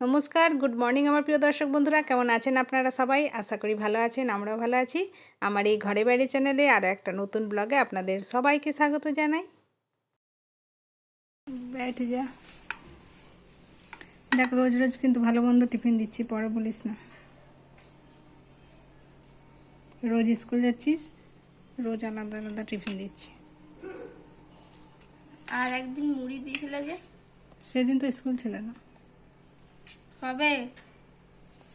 নমস্কার good morning আমার প্রিয় দর্শক বন্ধুরা। কেমন আছেন আপনারা সবাই? আশা করি ভালো আছেন আমরাও ভালো আছি। আমার এই ঘরে বাইরে চ্যানেলে আরও একটা নতুন ব্লগে আপনাদের সবাইকে স্বাগত জানাই। ব্যাট যা। দেখ রোজ রোজ কিন্তু ভালো মন্দ টিফিন দিচ্ছি পরে বলিস না। রোজ স্কুল যাচ্ছিস রোজ আলাদা আলাদা টিফিন দিচ্ছি। আর একদিন মুড়ি দিয়েছিল যে? সেদিন তো স্কুল ছিল না। কবে?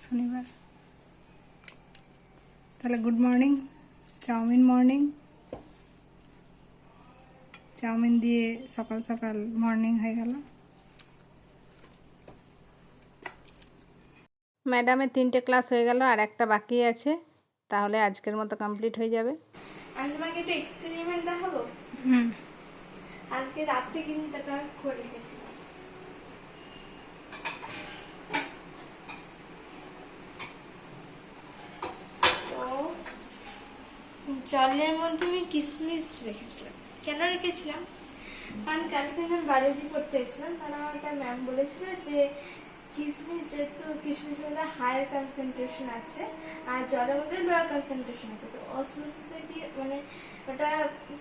শনিবার। তাহলে good morning chowmein morning chowmein দিয়ে সকাল সকাল মর্নিং হয়ে গেল। ম্যাডামের তিনটে ক্লাস হয়ে গেল আর একটা বাকি আছে। তাহলে আজকের মতো কমপ্লিট হয়ে যাবে। আমি তোমাকে একটা এক্সপেরিমেন্ট দেখাবো? হুম। আজকে রাতে কিন্তু এটা করে রেখেছিলাম তো জলের মধ্যে আমি কিসমিস রেখেছিলাম। কেন রেখেছিলাম? কারণ কালকে যখন বায়োলজি পড়তে এসেছিলাম তখন আমার একটা ম্যাম বলেছিল যে কিসমিস যেহেতু কিশমিশের মধ্যে হায়ার কনসেন্ট্রেশন আছে, আর জলের মধ্যে লোয়ার কনসেন্ট্রেশন আছে, তো অসমোসিসে কি মানে ওটা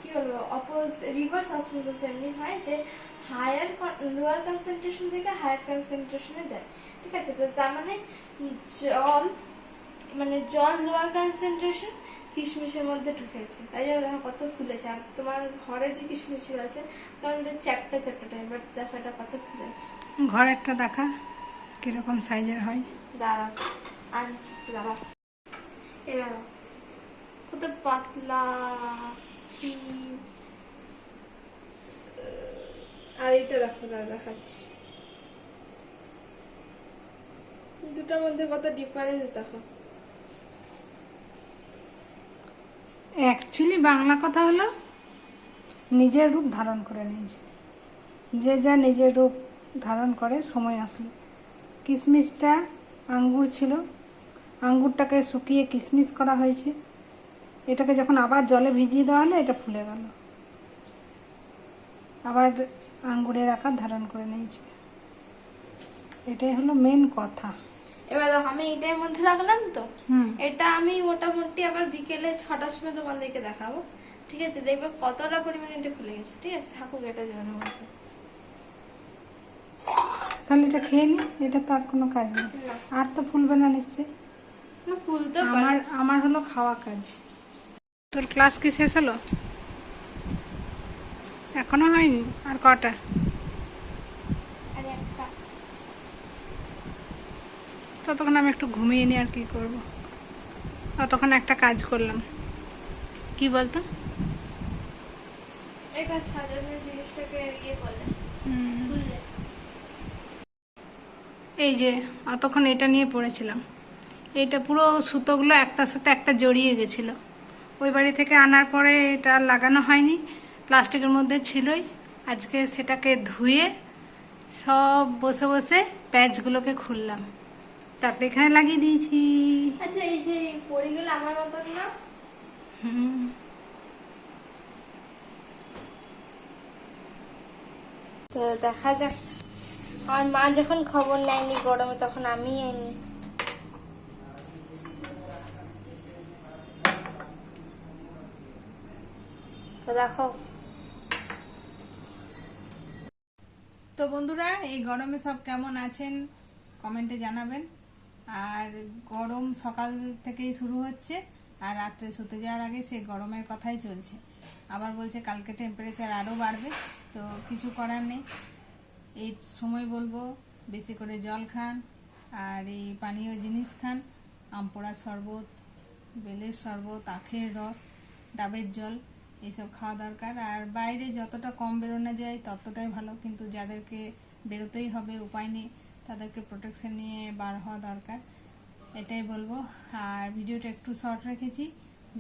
কি বলব অপোজ রিভার্স অসমোসিস এমনি হয় যে হায়ার লোয়ার কনসেন্ট্রেশন থেকে হায়ার কনসেন্ট্রেশনে যায়, ঠিক আছে? তো তার মানে জল মানে জল লোয়ার কনসেন্ট্রেশন কিশমিশের মধ্যে ঢুকেছে। তাই জন্য দেখো কত ফুলেছে। আর তোমার ঘরে যে কিশমিশগুলো আছে কারণ এটা চ্যাপটা চ্যাপটা টাইপ বাট দেখো এটা কত ফুলেছে। ঘর একটা দেখা কীরকম সাইজের হয়? দাঁড়া আনছি দাঁড়া এ দাঁড়া কত পাতলা। আর এটা দেখো দাঁড়া দেখাচ্ছি। দুটার মধ্যে কত ডিফারেন্স দেখো। অ্যাকচুয়ালি বাংলা কথা হলো নিজের রূপ ধারণ করে নিয়েছে। যে যা নিজের রূপ ধারণ করে, সময় আসলে। কিশমিশটা আঙ্গুর ছিল। আঙ্গুরটাকে শুকিয়ে কিশমিশ করা হয়েছে। এটাকে যখন আবার জলে ভিজিয়ে দেওয়া হলো, এটা ফুলে গেল। আবার আঙ্গুরের আকার ধারণ করে নিয়েছে। এটাই হলো মেন কথা। এবার দেখো আমি এটার মধ্যে রাখলাম তো? এটা আমি মোটামুটি আবার বিকেলে ছটার সময় তোমাদেরকে দেখাবো। ঠিক আছে? দেখবে কতটা পরিমাণে এটা ফুলে গেছে। ঠিক আছে? থাকুক এটা জলের মধ্যে তাহলে এটা খেয়ে নি? এটা তো আর কোনো কাজ নেই। আর তো ফুলবে না নিশ্চয়ই। না, ফুলতে আমার আমার হলো খাওয়া কাজ। তোর ক্লাস কি শেষ হলো? এখনও হয়নি? আর কটা আর একটা ততক্ষণ আমি একটু ঘুমিয়ে নিই আর কি করব। ততক্ষণ একটা কাজ করলাম। কি বলতো? জিনিসটাকে ইয়ে এই যে অতক্ষণ এটা নিয়ে পড়েছিলাম। এটা পুরো সুতোগুলো একটার সাথে একটা জড়িয়ে গেছিল। ওই বাড়ি থেকে আনার পরে এটা আর লাগানো হয়নি। প্লাস্টিকের মধ্যে ছিলই। আজকে সেটাকে ধুয়ে সব বসে বসে প্যাচগুলোকে খুললাম। তারপরে এখানে লাগিয়ে দিয়েছি। আচ্ছা এই যে পড়ে গেলে আমার মতন না? হুম। তো দেখা যাক। আমার মা যখন খবর নেয়নি গরমে তখন আমি আইনি। তো দেখো। তো বন্ধুরা এই গরমে সব কেমন আছেন? কমেন্টে জানাবেন। আর গরম সকাল থেকেই শুরু হচ্ছে, আর রাত্রে শুতে যাওয়ার আগে সেই গরমের কথাই চলছে। আবার বলছে কালকে টেম্পারেচার আরও বাড়বে, তো কিছু করার নেই। এই সময় বলব, বেশি করে জল খান, আর এই পানীয় জিনিস খান আমপোড়ার শরবত, বেলের শরবত, আখের রস, ডাবের জল, এইসব খাওয়া দরকার। আর বাইরে যতটা কম বেরোনো যায় ততটাই ভালো, কিন্তু যাদেরকে বেরোতেই হবে, উপায় নেই। তাদেরকে প্রোটেকশন নিয়ে বার হওয়া দরকার, এটাই বলব। আর ভিডিওটা একটু শর্ট রেখেছি।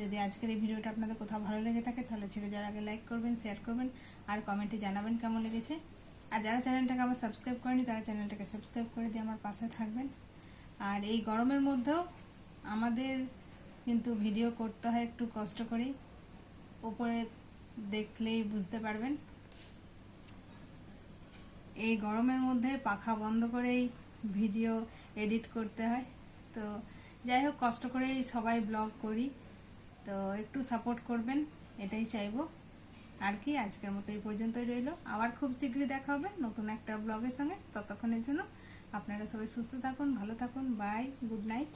যদি আজকের এই ভিডিওটা আপনাদের কোথাও ভালো লেগে থাকে, তাহলে ছেড়ে যাওয়ার আগে লাইক করবেন শেয়ার করবেন, আর কমেন্টে জানাবেন কেমন লেগেছে। আর যারা চ্যানেলটাকে আমার সাবস্ক্রাইব করেনি, তারা চ্যানেলটাকে সাবস্ক্রাইব করে দিয়ে আমার পাশে থাকবেন। আর এই গরমের মধ্যেও আমাদের কিন্তু ভিডিও করতে হয় একটু কষ্ট করেই। ওপরে দেখলেই বুঝতে পারবেন। এই গরমের মধ্যে পাখা বন্ধ করেই ভিডিও এডিট করতে হয়। তো যাই হোক, কষ্ট করেই সবাই ব্লগ করি। তো একটু সাপোর্ট করবেন, এটাই চাইব। আর কি, আজকের মতো এই পর্যন্তই রইল। আবার খুব শীঘ্রই দেখা হবে নতুন একটা ব্লগের সঙ্গে। ততক্ষণের জন্য আপনারা সবাই সুস্থ থাকুন, ভালো থাকুন, বাই, গুড নাইট।